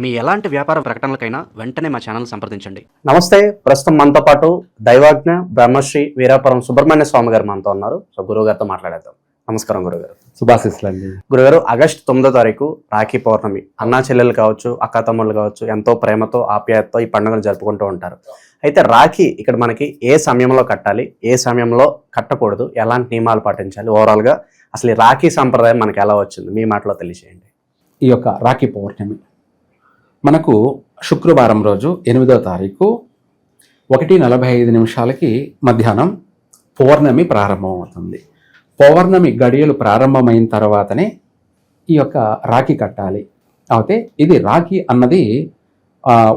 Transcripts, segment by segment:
మీ ఎలాంటి వ్యాపార ప్రకటనలకైనా వెంటనే మా ఛానల్ సంప్రదించండి. నమస్తే ప్రస్తుతం మనతో పాటు దైవాజ్ఞ బ్రహ్మశ్రీ వీరాపురం సుబ్రహ్మణ్య స్వామి గారు మనతో ఉన్నారు. సో గురువు గారితో మాట్లాడేద్దాం. నమస్కారం గురుగారు శుభాశిస్సులండి గురుగారు ఆగస్టు తొమ్మిదో తారీఖు రాఖీ పౌర్ణమి. అన్నా చెల్లెలు కావచ్చు అక్క తమ్ముళ్ళు కావచ్చు ఎంతో ప్రేమతో ఆప్యాయతతో ఈ పండుగను జరుపుకుంటూ ఉంటారు. అయితే రాఖీ ఇక్కడ మనకి ఏ సమయంలో కట్టాలి ఏ సమయంలో కట్టకూడదు ఎలాంటి నియమాలు పాటించాలి ఓవరాల్గా అసలు ఈ రాఖీ సంప్రదాయం మనకి ఎలా వచ్చింది? మీ మాటలో తెలియజేయండి. ఈ యొక్క రాఖీ పౌర్ణమి. మనకు శుక్రవారం రోజు ఎనిమిదో తారీఖు ఒకటి నలభై ఐదు నిమిషాలకి మధ్యాహ్నం పౌర్ణమి ప్రారంభమవుతుంది. పౌర్ణమి గడియలు ప్రారంభమైన తర్వాతనే ఈ యొక్క రాఖీ కట్టాలి. అయితే ఇది రాఖీ అన్నది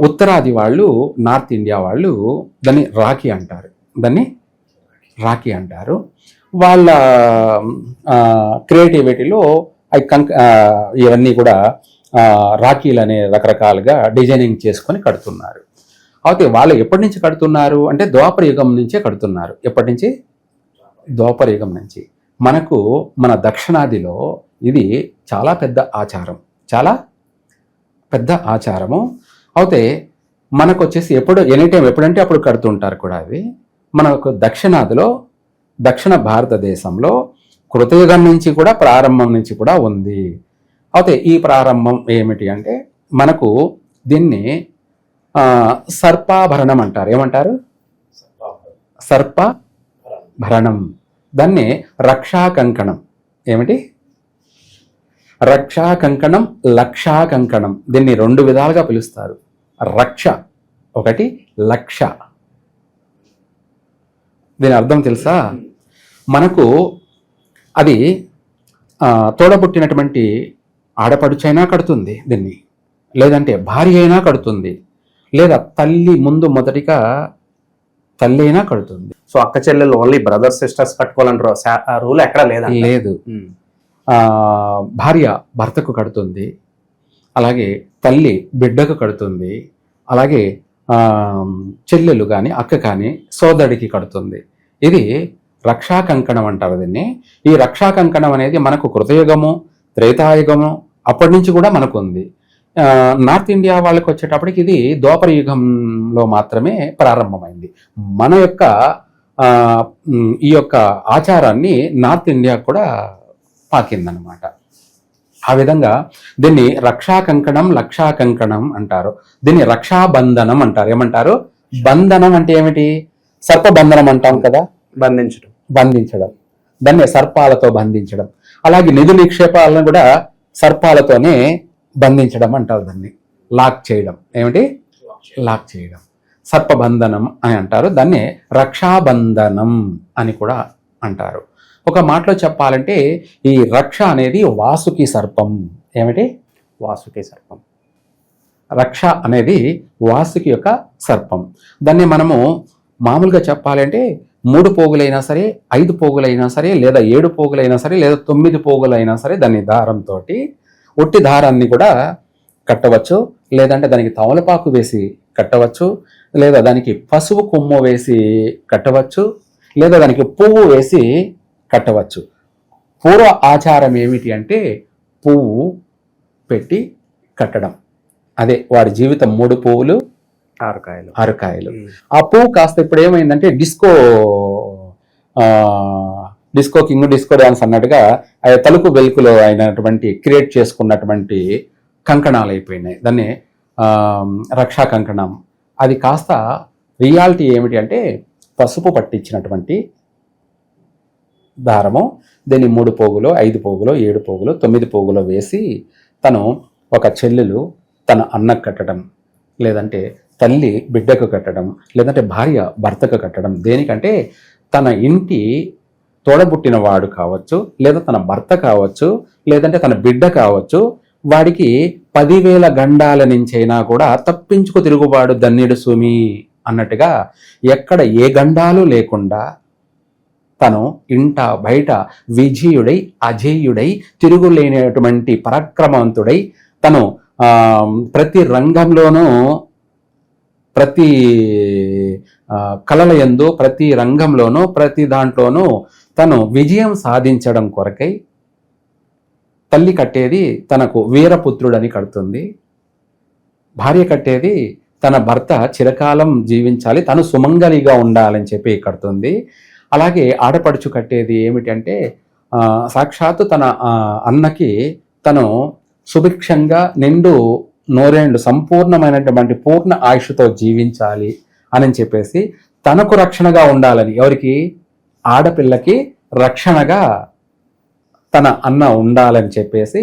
ఉత్తరాది వాళ్ళు నార్త్ ఇండియా వాళ్ళు దాన్ని రాఖీ అంటారు. దాన్ని రాఖీ అంటారు. వాళ్ళ క్రియేటివిటీలో అవి కంక ఇవన్నీ కూడా రాఖీలు అనే రకరకాలుగా డిజైనింగ్ చేసుకొని కడుతున్నారు. అయితే వాళ్ళు ఎప్పటి నుంచి కడుతున్నారు అంటే ద్వాపర యుగం నుంచే కడుతున్నారు. ఎప్పటి నుంచి? ద్వాపర యుగం నుంచి. మనకు మన దక్షిణాదిలో ఇది చాలా పెద్ద ఆచారం. చాలా పెద్ద ఆచారము. అయితే మనకు వచ్చేసి ఎప్పుడు ఎనీ టైం ఎప్పుడంటే అప్పుడు కడుతుంటారు కూడా అవి. మనకు దక్షిణాదిలో దక్షిణ భారతదేశంలో కృతయుగం నుంచి కూడా ప్రారంభం నుంచి కూడా ఉంది. అయితే ఈ ప్రారంభం ఏమిటి అంటే మనకు దీన్ని సర్పాభరణం అంటారు. ఏమంటారు? సర్ప భరణం దాన్ని రక్షా కంకణం ఏమిటి? రక్షా కంకణం లక్షా కంకణం దీన్ని రెండు విధాలుగా పిలుస్తారు. రక్ష ఒకటి లక్ష. దీని అర్థం తెలుసా? మనకు అది తోడబుట్టినటువంటి ఆడపడుచైనా కడుతుంది దీన్ని లేదంటే భార్య అయినా కడుతుంది లేదా తల్లి ముందు మొదటిగా తల్లి అయినా కడుతుంది. సో అక్క చెల్లెలు ఓన్లీ బ్రదర్స్ సిస్టర్స్ కట్టుకోవాలంటారు. రూల్ ఎక్కడ లేదండి లేదు. ఆ, భార్య భర్తకు కడుతుంది అలాగే తల్లి బిడ్డకు కడుతుంది అలాగే చెల్లెలు కానీ అక్క కానీ సోదరుడికి కడుతుంది. ఇది రక్షా కంకణం అంటారు దీన్ని. ఈ రక్షా కంకణం అనేది మనకు కృతయుగము త్రేతాయుగము అప్పటి నుంచి కూడా మనకు ఉంది నార్త్ ఇండియా వాళ్ళకి వచ్చేటప్పటికి ఇది ద్వాపర యుగంలో మాత్రమే ప్రారంభమైంది. మన యొక్క ఈ యొక్క ఆచారాన్ని నార్త్ ఇండియా కూడా పాకిందనమాట. ఆ విధంగా దీన్ని రక్షా కంకణం లక్షా కంకణం అంటారు. దీన్ని రక్షాబంధనం అంటారు. ఏమంటారు? బంధనం అంటే ఏమిటి? సర్పబంధనం అంటాం కదా? బంధించడం. బంధించడం. దాన్ని సర్పాలతో బంధించడం. అలాగే నిధి నిక్షేపాలను కూడా సర్పాలతోనే బంధించడం అంటారు దాన్ని. లాక్ చేయడం. ఏమిటి? లాక్ చేయడం. సర్పబంధనం అని అంటారు. దాన్ని రక్షాబంధనం అని కూడా అంటారు. ఒక మాటలో చెప్పాలంటే ఈ రక్ష అనేది వాసుకి సర్పం. ఏమిటి? వాసుకి సర్పం. రక్ష అనేది వాసుకి యొక్క సర్పం. దాన్ని మనము మామూలుగా చెప్పాలంటే మూడు పోగులైనా సరే ఐదు పోగులైనా సరే లేదా ఏడు పోగులైనా సరే లేదా తొమ్మిది పోగులైనా సరే దాన్ని దారంతో ఒట్టి దారాన్ని కూడా కట్టవచ్చు. లేదంటే దానికి తమలపాకు వేసి కట్టవచ్చు. లేదా దానికి పసుపు కొమ్ము వేసి కట్టవచ్చు. లేదా దానికి పువ్వు వేసి కట్టవచ్చు. పూర్వ ఆచారం ఏమిటి అంటే పువ్వు పెట్టి కట్టడం. అదే వారి జీవితం మూడు పువ్వులు ఆరు కాయలు ఆరు కాయలు ఆ పువ్వు కాస్త ఇప్పుడు ఏమైందంటే disco disco king disco dance అన్నట్టుగా ఆ తలుపు వెలుకులో అయినటువంటి క్రియేట్ చేసుకున్నటువంటి కంకణాలు అయిపోయినాయి. దాన్ని రక్షా కంకణం. అది కాస్త రియాలిటీ ఏమిటి అంటే పసుపు పట్టించినటువంటి దారము దీన్ని మూడు పోగులో ఐదు పోగులో ఏడు పోగులో తొమ్మిది పోగులో వేసి తను ఒక చెల్లెలు తన అన్నకు కట్టడం. లేదంటే తల్లి బిడ్డకు కట్టడం లేదంటే భార్య భర్తకు కట్టడం దేనికంటే తన ఇంటి తోడబుట్టిన వాడు కావచ్చు లేదా తన భర్త కావచ్చు లేదంటే తన బిడ్డ కావచ్చు వాడికి పదివేల గండాల నుంచైనా కూడా తప్పించుకు తిరుగుబాడు దన్నిడు సుమి అన్నట్టుగా ఎక్కడ ఏ గండాలు లేకుండా తను ఇంట బయట విజయుడై అజేయుడై తిరుగులేనటువంటి పరాక్రమవంతుడై తను ప్రతి రంగంలోనూ ప్రతి కళల యందు ప్రతి రంగంలోనూ ప్రతి దాంట్లోనూ తను విజయం సాధించడం కొరకై తల్లి కట్టేది తనకు వీరపుత్రుడని కడుతుంది. భార్య కట్టేది తన భర్త చిరకాలం జీవించాలి తను సుమంగలిగా ఉండాలని చెప్పి కడుతుంది. అలాగే ఆడపడుచు కట్టేది ఏమిటంటే సాక్షాత్తు తన అన్నకి తను సుభిక్షంగా నిండు నూరేండ్లు సంపూర్ణమైనటువంటి పూర్ణ ఆయుష్తో జీవించాలి అని చెప్పేసి తనకు రక్షణగా ఉండాలని ఎవరికి? ఆడపిల్లకి రక్షణగా తన అన్న ఉండాలని చెప్పేసి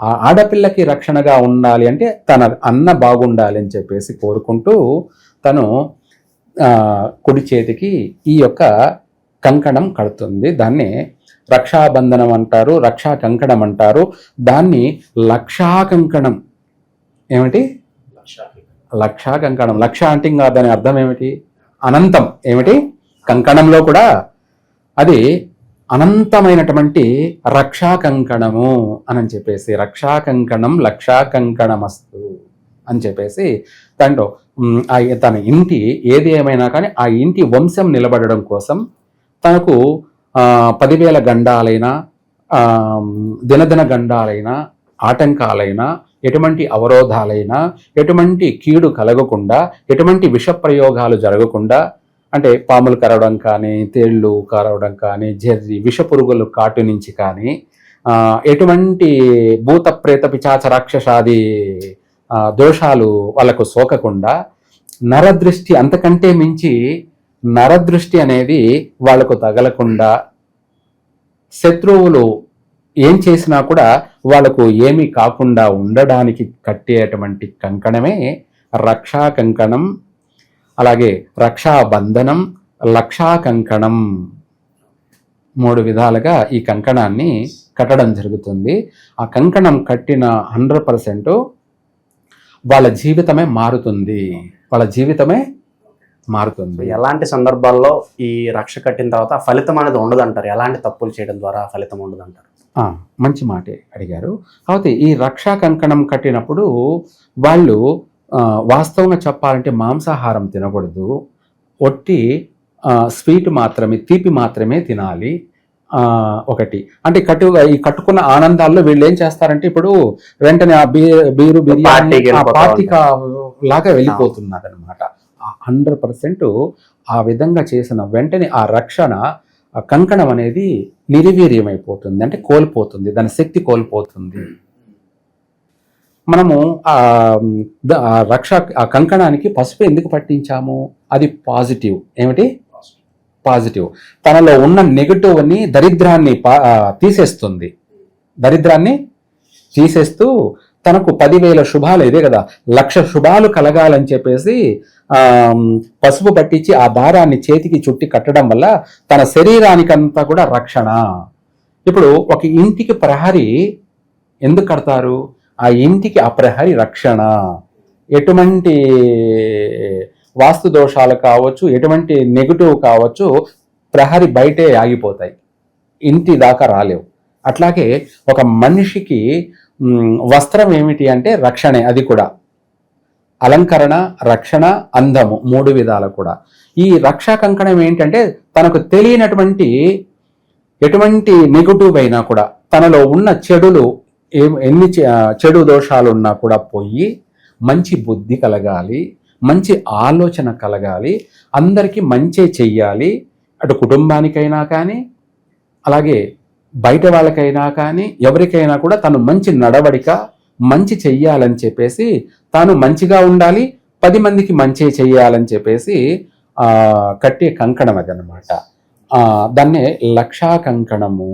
ఆ ఆడపిల్లకి రక్షణగా ఉండాలి అంటే తన అన్న బాగుండాలి అని చెప్పేసి కోరుకుంటూ తను కుడి చేతికి ఈ యొక్క కంకణం కడుతుంది. దాన్ని రక్షాబంధనం అంటారు రక్షా కంకణం అంటారు. దాన్ని లక్షా కంకణం ఏమిటి? లక్షా కంకణం లక్ష అంటే ఇంకా దాని అర్థం ఏమిటి? అనంతం. ఏమిటి? కంకణంలో కూడా అది అనంతమైనటువంటి రక్షా కంకణము అని చెప్పేసి రక్షా కంకణం లక్షా కంకణమస్తు అని చెప్పేసి దాంట్లో ఆ తన ఇంటి ఏది ఏమైనా కానీ ఆ ఇంటి వంశం నిలబడడం కోసం తనకు పదివేల గండాలైనా దినదిన గండాలైనా ఆటంకాలైనా ఎటువంటి అవరోధాలైనా ఎటువంటి కీడు కలగకుండా ఎటువంటి విష ప్రయోగాలు జరగకుండా అంటే పాములు కరవడం కానీ తేళ్ళు కరవడం కానీ జర్రి విష పురుగులు కాటు నుంచి కానీ ఎటువంటి భూత ప్రేత పిచాచ రాక్షసాది దోషాలు వాళ్ళకు సోకకుండా నరదృష్టి అంతకంటే మించి నరదృష్టి అనేది వాళ్ళకు తగలకుండా శత్రువులు ఏం చేసినా కూడా వాళ్ళకు ఏమీ కాకుండా ఉండడానికి కట్టేటువంటి కంకణమే రక్షా కంకణం అలాగే రక్షాబంధనం లక్షా కంకణం. మూడు విధాలుగా ఈ కంకణాన్ని కట్టడం జరుగుతుంది. ఆ కంకణం కట్టిన హండ్రెడ్ పర్సెంట్ వాళ్ళ జీవితమే మారుతుంది. వాళ్ళ జీవితమే మారుతుంది. ఎలాంటి సందర్భాల్లో ఈ రక్ష కట్టిన తర్వాత ఫలితం అనేది ఉండదు అంటారు ఎలాంటి తప్పులు చేయడం ద్వారా ఫలితం ఉండదు అంటారు మంచి మాటే అడిగారు. కాబట్టి ఈ రక్షా కంకణం కట్టినప్పుడు వాళ్ళు వాస్తవంగా చెప్పాలంటే మాంసాహారం తినకూడదు. ఒట్టి స్వీట్ మాత్రమే తీపి మాత్రమే తినాలి. ఆ, ఒకటి. అంటే కట్టు ఈ కట్టుకున్న ఆనందాల్లో వీళ్ళు ఏం చేస్తారంటే ఇప్పుడు వెంటనే ఆ బీ బీరు బిర్యానీ పార్టీకి లాగా వెళ్ళిపోతున్నారు అనమాట హండ్రెడ్ పర్సెంట్ ఆ విధంగా చేసిన వెంటనే ఆ రక్షణ ఆ కంకణం అనేది నిర్వీర్యమైపోతుంది అంటే కోల్పోతుంది దాని శక్తి కోల్పోతుంది. మనము ఆ రక్ష ఆ కంకణానికి పసుపు ఎందుకు పట్టించాము? అది పాజిటివ్. ఏమిటి? పాజిటివ్. తనలో ఉన్న నెగటివ్ అని దరిద్రాన్ని పా- తీసేస్తుంది. దరిద్రాన్ని తీసేస్తూ తనకు పదివేల శుభాలు ఇదే కదా లక్ష శుభాలు కలగాలని చెప్పేసి పసుపు పట్టించి ఆ దారాన్ని చేతికి చుట్టి కట్టడం వల్ల తన శరీరానికంతా కూడా రక్షణ. ఇప్పుడు ఒక ఇంటికి ప్రహరీ ఎందుకు కడతారు? ఆ ఇంటికి ఆ ప్రహరీ రక్షణ. ఎటువంటి వాస్తు దోషాలు కావచ్చు ఎటువంటి నెగిటివ్ కావచ్చు ప్రహరీ బయటే ఆగిపోతాయి. ఇంటి దాకా రాలేవు. అట్లాగే ఒక మనిషికి వస్త్రం ఏమిటి అంటే రక్షణే అది కూడా. అలంకరణ రక్షణ అందము మూడు విధాలు కూడా. ఈ రక్షా కంకణం ఏంటంటే తనకు తెలియనటువంటి ఎటువంటి నెగటివ్ అయినా కూడా తనలో ఉన్న చెడులు ఎన్ని చె- చెడు దోషాలు ఉన్నా కూడా పోయి మంచి బుద్ధి కలగాలి మంచి ఆలోచన కలగాలి అందరికీ మంచే చెయ్యాలి. అటు కుటుంబానికైనా కానీ అలాగే బయట వాళ్ళకైనా కానీ ఎవరికైనా కూడా తను మంచి నడవడిక మంచి చెయ్యాలని చెప్పేసి తాను మంచిగా ఉండాలి పది మందికి మంచి చెయ్యాలని చెప్పేసి కట్టే కంకణం అది అనమాట దాన్నే లక్షా కంకణము.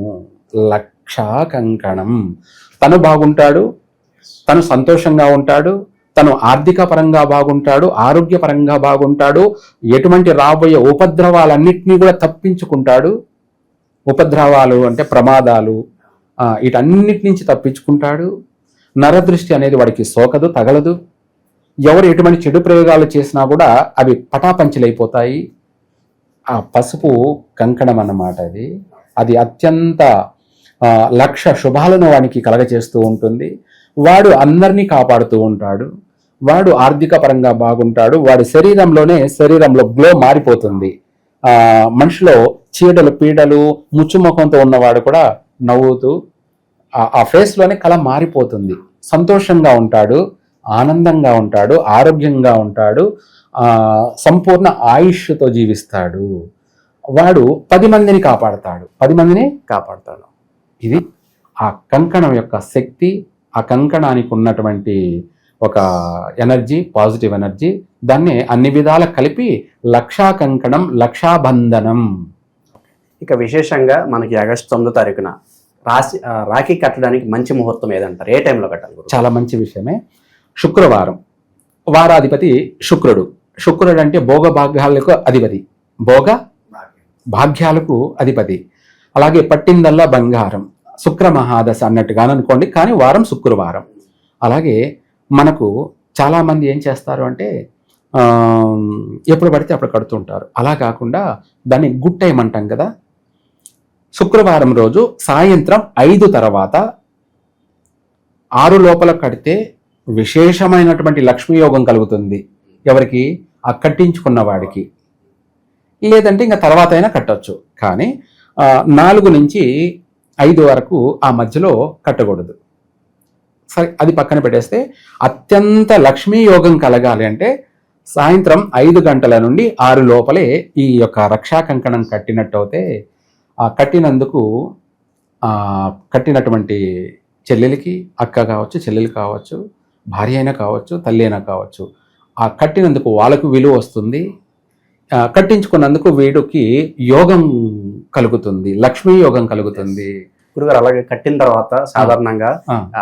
లక్షా కంకణం. తను బాగుంటాడు తను సంతోషంగా ఉంటాడు తను ఆర్థిక పరంగా బాగుంటాడు ఆరోగ్యపరంగా బాగుంటాడు ఎటువంటి రాబోయే ఉపద్రవాలన్నింటినీ కూడా తప్పించుకుంటాడు. ఉపద్రవాలు అంటే ప్రమాదాలు వీటన్నిటి నుంచి తప్పించుకుంటాడు. నరదృష్టి అనేది వాడికి సోకదు తగలదు. ఎవరు ఎటువంటి చెడు ప్రయోగాలు చేసినా కూడా అవి పటాపంచలైపోతాయి. ఆ పసుపు కంకణం అన్నమాట అది. అది అత్యంత లక్ష శుభాలను వానికి కలగచేస్తూ ఉంటుంది. వాడు అందరినీ కాపాడుతూ ఉంటాడు. వాడు ఆర్థిక పరంగా బాగుంటాడు. వాడి శరీరంలోనే శరీరంలో గ్లో మారిపోతుంది. మనిషిలో చీడలు పీడలు ముచ్చుముఖంతో ఉన్నవాడు కూడా నవ్వుతూ ఆ- ఫేస్లోనే కళ మారిపోతుంది. సంతోషంగా ఉంటాడు ఆనందంగా ఉంటాడు ఆరోగ్యంగా ఉంటాడు సంపూర్ణ ఆయుష్తో జీవిస్తాడు. వాడు పది మందిని కాపాడతాడు. పది మందిని కాపాడతాడు. ఇది ఆ కంకణం యొక్క శక్తి ఆ కంకణానికి ఉన్నటువంటి ఒక ఎనర్జీ పాజిటివ్ ఎనర్జీ దాన్ని అన్ని విధాల కలిపి లక్షా కంకణం లక్షాబంధనం. ఇక విశేషంగా మనకి ఆగస్టు తొమ్మిదో తారీఖున రాశి రాఖీ కట్టడానికి మంచి ముహూర్తం ఏదంటారు? ఏ టైంలో కట్టాలి? చాలా మంచి విషయమే. శుక్రవారం. వారాధిపతి శుక్రుడు. శుక్రుడు అంటే భోగ భాగ్యాలకు అధిపతి. భోగ భాగ్యాలకు అధిపతి. అలాగే పట్టిందల్లా బంగారం. శుక్ర మహాదశ అన్నట్టుగా అనుకోండి కానీ వారం శుక్రవారం. అలాగే మనకు చాలామంది ఏం చేస్తారు అంటే ఎప్పుడు పడితే అప్పుడు కడుతుంటారు. అలా కాకుండా దాన్ని గుడ్ టైం అంటాం కదా. శుక్రవారం రోజు సాయంత్రం ఐదు తర్వాత ఆరు లోపల కడితే విశేషమైనటువంటి లక్ష్మీ యోగం కలుగుతుంది. ఎవరికి? ఆ కట్టించుకున్న వాడికి. లేదంటే ఇంకా తర్వాత అయినా కట్టొచ్చు. కానీ నాలుగు నుంచి ఐదు వరకు ఆ మధ్యలో కట్టకూడదు. సరే అది పక్కన పెట్టేస్తే అత్యంత లక్ష్మీ యోగం కలగాలి అంటే సాయంత్రం ఐదు గంటల నుండి ఆరు లోపలే ఈ యొక్క రక్షా కంకణం కట్టినట్టు అయితే ఆ కట్టినందుకు కట్టినటువంటి చెల్లెలికి అక్క కావచ్చు చెల్లెలు కావచ్చు భార్య అయినా కావచ్చు తల్లి అయినా కావచ్చు ఆ కట్టినందుకు వాళ్ళకు విలువ వస్తుంది. కట్టించుకున్నందుకు వీడికి యోగం కలుగుతుంది లక్ష్మీ యోగం కలుగుతుంది. గురుగారు అలాగే కట్టిన తర్వాత సాధారణంగా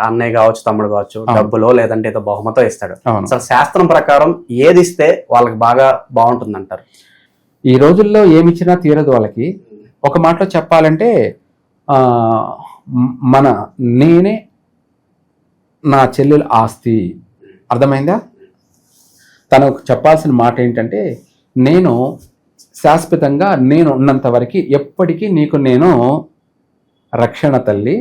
అన్నయ్య కావచ్చు తమ్ముడు కావచ్చు. డబ్బులో లేదంటే ఏదో బహుమతో ఇస్తాడు. అసలు శాస్త్రం ప్రకారం ఏది ఇస్తే వాళ్ళకి బాగా బాగుంటుంది అంటారు ఈ రోజుల్లో ఏమిచ్చినా తీరదు వాళ్ళకి. ఒక మాటలో చెప్పాలంటే మన నేనే నా చెల్లెల ఆస్తి. అర్థమైందా? తను చెప్పాల్సిన మాట ఏంటంటే నేను శాశ్వతంగా నేను ఉన్నంత వరకు ఎప్పటికీ నీకు నేను రక్షణ తల్లి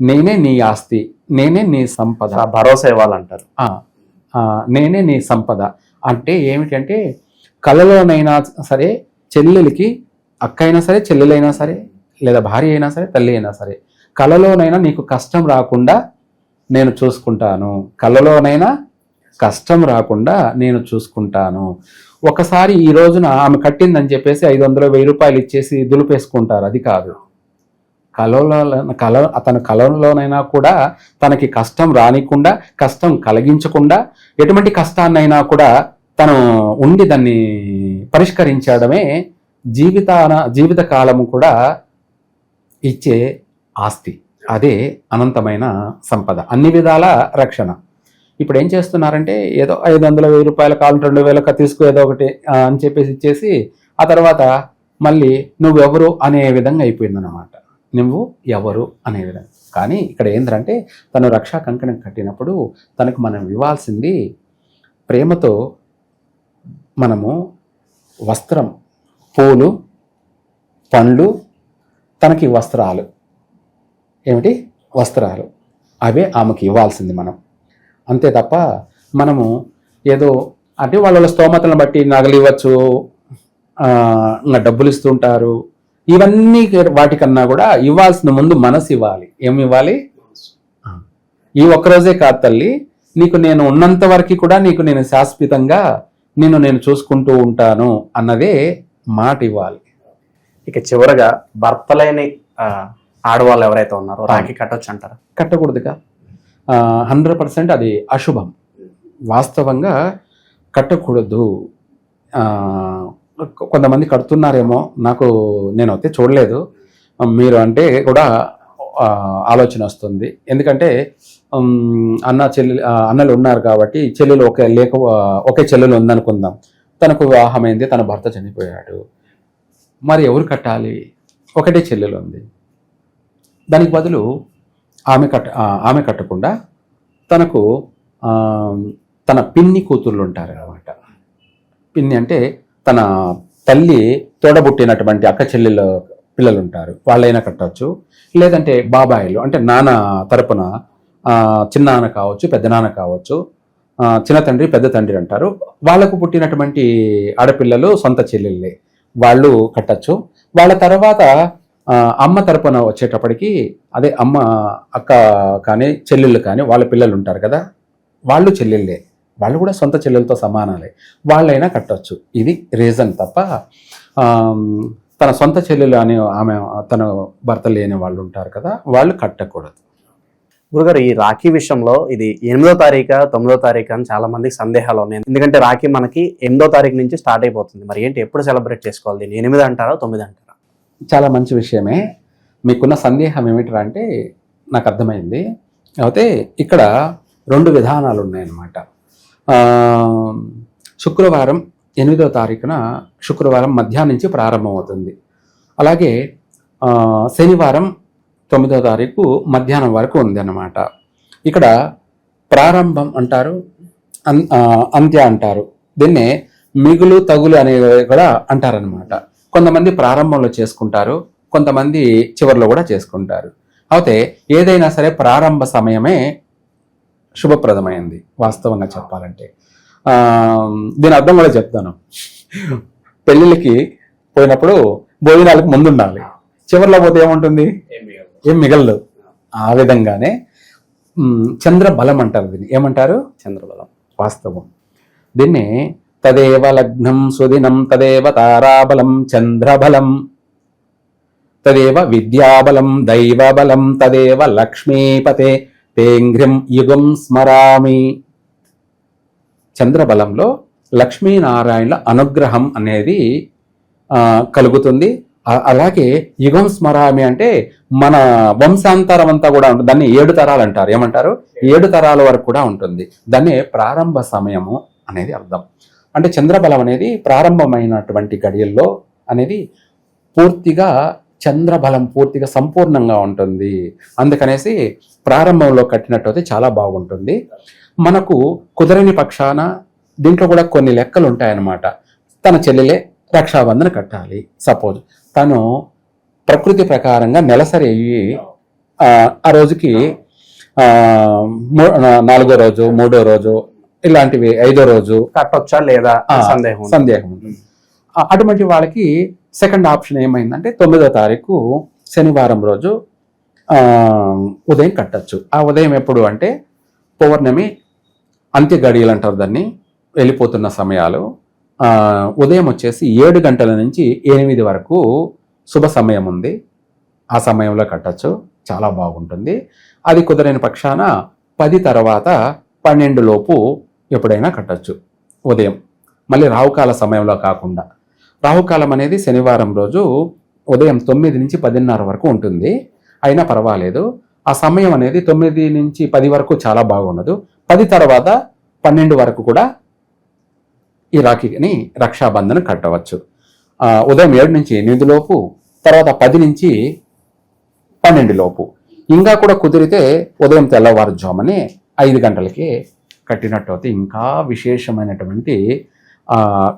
నేనే నీ ఆస్తి నేనే నీ సంపద. భరోసా ఇవ్వాలంటారు. నేనే నీ సంపద. అంటే ఏమిటంటే కళలోనైనా సరే చెల్లెలికి అక్క అయినా సరే చెల్లెలైనా సరే లేదా భార్య అయినా సరే తల్లి అయినా సరే కళలోనైనా నీకు కష్టం రాకుండా నేను చూసుకుంటాను. కళలోనైనా కష్టం రాకుండా నేను చూసుకుంటాను. ఒకసారి ఈ రోజున ఆమె కట్టిందని చెప్పేసి ఐదు వందలు వెయ్యి రూపాయలు ఇచ్చేసి దులిపేసుకుంటారు. అది కాదు. కలలో కల అతని కలలోనైనా కూడా తనకి కష్టం రానికుండా కష్టం కలిగించకుండా ఎటువంటి కష్టాన్నైనా కూడా తను ఉండి దాన్ని పరిష్కరించడమే జీవితాన జీవిత కాలము కూడా ఇచ్చే ఆస్తి. అదే అనంతమైన సంపద. అన్ని విధాల రక్షణ. ఇప్పుడు ఏం చేస్తున్నారంటే ఏదో ఐదు వందల వెయ్యి రూపాయల కాలం రెండు వేలకు తీసుకో ఏదో ఒకటి అని చెప్పేసి ఇచ్చేసి ఆ తర్వాత మళ్ళీ నువ్వెవరు అనే విధంగా అయిపోయిందన్నమాట. నువ్వు ఎవరు అనే విధంగా. కానీ ఇక్కడ ఏంటంటే తను రక్షా కంకణం కట్టినప్పుడు తనకు మనం ఇవ్వాల్సింది ప్రేమతో మనము వస్త్రం పూలు పండ్లు తనకి వస్త్రాలు. ఏమిటి? వస్త్రాలు. అవే ఆమెకి ఇవ్వాల్సింది మనం. అంతే తప్ప మనము ఏదో అంటే వాళ్ళ స్తోమతలను బట్టి నగలు ఇవ్వచ్చు ఇంకా డబ్బులు ఇస్తుంటారు ఇవన్నీ వాటికన్నా కూడా ఇవ్వాల్సిన ముందు మనసు ఇవ్వాలి. ఏమి ఇవ్వాలి? ఈ ఒక్కరోజే కాదు తల్లి నీకు నేను ఉన్నంత వరకు కూడా నీకు నేను శాశ్వతంగా నిన్ను నేను చూసుకుంటూ ఉంటాను అన్నదే మాట ఇవ్వాలి. ఇక చివరగా భర్త లేని ఆ, ఆడవాళ్ళు ఎవరైతే ఉన్నారో రాఖీ కట్టొచ్చు అంటారు? కట్టకూడదుగా. హండ్రెడ్ పర్సెంట్ అది అశుభం. వాస్తవంగా కట్టకూడదు. కొంతమంది కడుతున్నారేమో నాకు నేనైతే చూడలేదు. మీరు అంటే కూడా ఆలోచన వస్తుంది. ఎందుకంటే అన్న చెల్లి అన్నలు ఉన్నారు కాబట్టి చెల్లెలు ఒకే లేక ఒకే చెల్లెలు ఉందనుకుందాం. తనకు వివాహమైంది తన భర్త చనిపోయాడు. మరి ఎవరు కట్టాలి? ఒకటే చెల్లెలు ఉంది. దానికి బదులు ఆమె కట్ట ఆమె కట్టకుండా తనకు తన పిన్ని కూతుర్లు ఉంటారు అనమాట పిన్ని అంటే తన తల్లి తోడబుట్టినటువంటి అక్క చెల్లెలు పిల్లలు ఉంటారు వాళ్ళైనా కట్టవచ్చు లేదంటే బాబాయిలు అంటే నాన్న తరపున చిన్నాన్న కావచ్చు పెద్ద నాన్న కావచ్చు చిన్న తండ్రి పెద్ద తండ్రి అంటారు. వాళ్ళకు పుట్టినటువంటి ఆడపిల్లలు సొంత చెల్లెళ్ళే. వాళ్ళు కట్టచ్చు. వాళ్ళ తర్వాత అమ్మ తరపున వచ్చేటప్పటికి అదే అమ్మ అక్క కానీ చెల్లెళ్ళు కానీ వాళ్ళ పిల్లలు ఉంటారు కదా. వాళ్ళు చెల్లెళ్ళే. వాళ్ళు కూడా సొంత చెల్లెలతో సమానాలే. వాళ్ళైనా కట్టొచ్చు. ఇది రీజన్ తప్ప తన సొంత చెల్లెలు అని ఆమె తన భర్త లేని వాళ్ళు ఉంటారు కదా వాళ్ళు కట్టకూడదు. గురుగారు ఈ రాఖీ విషయంలో ఇది ఎనిమిదో తారీఖు తొమ్మిదో తారీఖు అని చాలా మందికి సందేహాలు ఉన్నాయి. ఎందుకంటే రాఖీ మనకి ఎనిమిదో తారీఖు నుంచి స్టార్ట్ అయిపోతుంది. మరి ఏంటి ఎప్పుడు సెలబ్రేట్ చేసుకోవాలి? దీన్ని ఎనిమిది అంటారా తొమ్మిది అంటారా? చాలా మంచి విషయమే. మీకున్న సందేహం ఏమిట్రా అంటే నాకు అర్థమైంది. అయితే ఇక్కడ రెండు విధానాలు ఉన్నాయన్నమాట. శుక్రవారం ఎనిమిదో తారీఖున శుక్రవారం మధ్యాహ్నం నుంచి ప్రారంభమవుతుంది. అలాగే శనివారం తొమ్మిదో తారీఖు మధ్యాహ్నం వరకు ఉంది అన్నమాట ఇక్కడ ప్రారంభం అంటారు అంత్య అంటారు. దీన్నే మిగులు తగులు అనేవి కూడా అంటారనమాట కొంతమంది ప్రారంభంలో చేసుకుంటారు కొంతమంది చివరిలో కూడా చేసుకుంటారు. అయితే ఏదైనా సరే ప్రారంభ సమయమే శుభప్రదమైంది వాస్తవంగా చెప్పాలంటే. దీని అర్థం కూడా చెప్తాను. పెళ్ళిళ్ళకి పోయినప్పుడు భోజనాలకు ముందు ఉండాలి చివరిలో పోతే ఏముంటుంది? ఏం మిగలదు. ఆ విధంగానే చంద్ర బలం అంటారు దీన్ని. ఏమంటారు? చంద్రబలం. వాస్తవం. దీన్ని తదేవ లగ్నం సుదినం తదేవ తారాబలం చంద్రబలం. తదేవ విద్యాబలం దైవబలం తదేవ లక్ష్మీపతే. తేంఘ్రిం యుగం స్మరామి. చంద్రబలంలో లక్ష్మీనారాయణుల అనుగ్రహం అనేది కలుగుతుంది. అలాగే యుగం స్మరామి అంటే మన వంశాంతరం అంతా కూడా ఉంటుంది. దాన్ని ఏడు తరాలు అంటారు. ఏమంటారు? ఏడు తరాల వరకు కూడా ఉంటుంది. దాన్ని ప్రారంభ సమయము అనేది అర్థం. అంటే చంద్రబలం అనేది ప్రారంభమైనటువంటి గడియల్లో అనేది పూర్తిగా చంద్రబలం పూర్తిగా సంపూర్ణంగా ఉంటుంది. అందుకనేసి ప్రారంభంలో కట్టినట్టయితే చాలా బాగుంటుంది. మనకు కుదరని పక్షాన దీంట్లో కూడా కొన్ని లెక్కలు ఉంటాయన్నమాట. తన చెల్లెలే రక్షాబంధన కట్టాలి. సపోజ్ తను ప్రకృతి ప్రకారంగా నెలసరి అయ్యి ఆ, రోజుకి నాలుగో రోజు మూడో రోజు ఇలాంటివి ఐదో రోజు కట్టొచ్చా లేదా సందేహం. సందేహం అటువంటి వాళ్ళకి సెకండ్ ఆప్షన్ ఏమైందంటే తొమ్మిదో తారీఖు శనివారం రోజు ఉదయం కట్టచ్చు. ఆ ఉదయం ఎప్పుడు అంటే పౌర్ణమి అంత్య గడియలు అంటారు దాన్ని వెళ్ళిపోతున్న సమయాలు. ఉదయం వచ్చేసి ఏడు గంటల నుంచి ఎనిమిది వరకు శుభ సమయం ఉంది. ఆ సమయంలో కట్టచ్చు. చాలా బాగుంటుంది. అది కుదరని పక్షాన పది తర్వాత పన్నెండు లోపు ఎప్పుడైనా కట్టచ్చు ఉదయం. మళ్ళీ రావుకాల సమయంలో కాకుండా. రాహుకాలం అనేది శనివారం రోజు ఉదయం తొమ్మిది నుంచి పదిన్నర వరకు ఉంటుంది. అయినా పర్వాలేదు. ఆ సమయం అనేది తొమ్మిది నుంచి పది వరకు చాలా బాగుండదు. పది తర్వాత పన్నెండు వరకు కూడా ఈ రాఖీని రక్షాబంధన కట్టవచ్చు. ఉదయం ఏడు నుంచి ఎనిమిది లోపు తర్వాత పది నుంచి పన్నెండు లోపు. ఇంకా కూడా కుదిరితే ఉదయం తెల్లవారుజామునే ఐదు గంటలకి కట్టినట్టు అయితే ఇంకా విశేషమైనటువంటి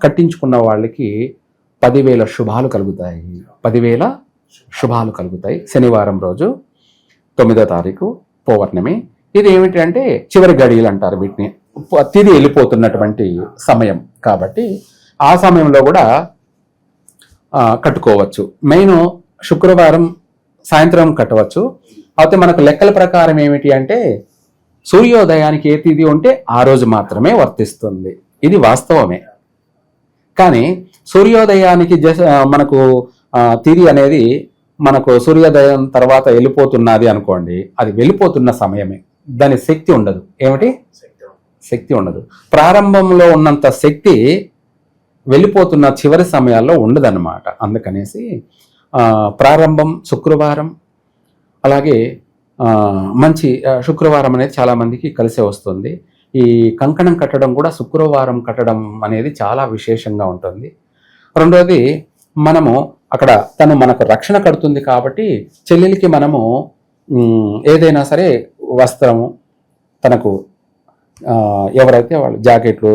కట్టించుకున్న వాళ్ళకి పదివేల శుభాలు కలుగుతాయి. పదివేల శుభాలు కలుగుతాయి. శనివారం రోజు తొమ్మిదో తారీఖు పౌర్ణమి. ఇది ఏమిటి అంటే చివరి గడియలు అంటారు వీటిని. తిరిగి వెళ్ళిపోతున్నటువంటి సమయం కాబట్టి ఆ సమయంలో కూడా కట్టుకోవచ్చు. మెయిన్ శుక్రవారం సాయంత్రం కట్టవచ్చు. అయితే మనకు లెక్కల ప్రకారం ఏమిటి అంటే సూర్యోదయానికి ఏ తిథి ఉంటే ఆ రోజు మాత్రమే వర్తిస్తుంది. ఇది వాస్తవమే. కానీ సూర్యోదయానికి జస్ మనకు తిరి అనేది మనకు సూర్యోదయం తర్వాత వెళ్ళిపోతున్నది అనుకోండి అది వెళ్ళిపోతున్న సమయమే. దాని శక్తి ఉండదు. ఏమిటి? శక్తి ఉండదు. ప్రారంభంలో ఉన్నంత శక్తి వెళ్ళిపోతున్న చివరి సమయాల్లో ఉండదన్నమాట. అందుకనేసి ప్రారంభం శుక్రవారం అలాగే మంచి శుక్రవారం అనేది చాలామందికి కలిసే వస్తుంది. ఈ కంకణం కట్టడం కూడా శుక్రవారం కట్టడం అనేది చాలా విశేషంగా ఉంటుంది. రెండోది మనము అక్కడ తను మనకు రక్షణ కడుతుంది కాబట్టి చెల్లెలికి మనము ఏదైనా సరే వస్త్రము తనకు ఎవరైతే వాళ్ళు జాకెట్లు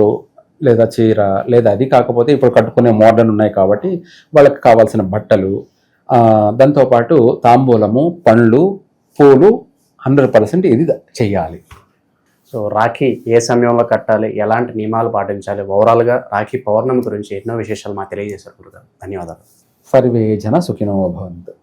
లేదా చీర లేదా అది కాకపోతే ఇప్పుడు కట్టుకునే మోడర్న్ ఉన్నాయి కాబట్టి వాళ్ళకి కావాల్సిన బట్టలు దాంతోపాటు తాంబూలము పండ్లు పూలు హండ్రెడ్ పర్సెంట్ ఇది చెయ్యాలి సో రాఖీ ఏ సమయంలో కట్టాలి? ఎలాంటి నియమాలు పాటించాలి? ఓవరాల్గా రాఖీ పౌర్ణమి గురించి ఎన్నో విశేషాలు మాకు తెలియజేశారు గురుగారు. ధన్యవాదాలు. సర్వే జన సుఖినో భవంతు.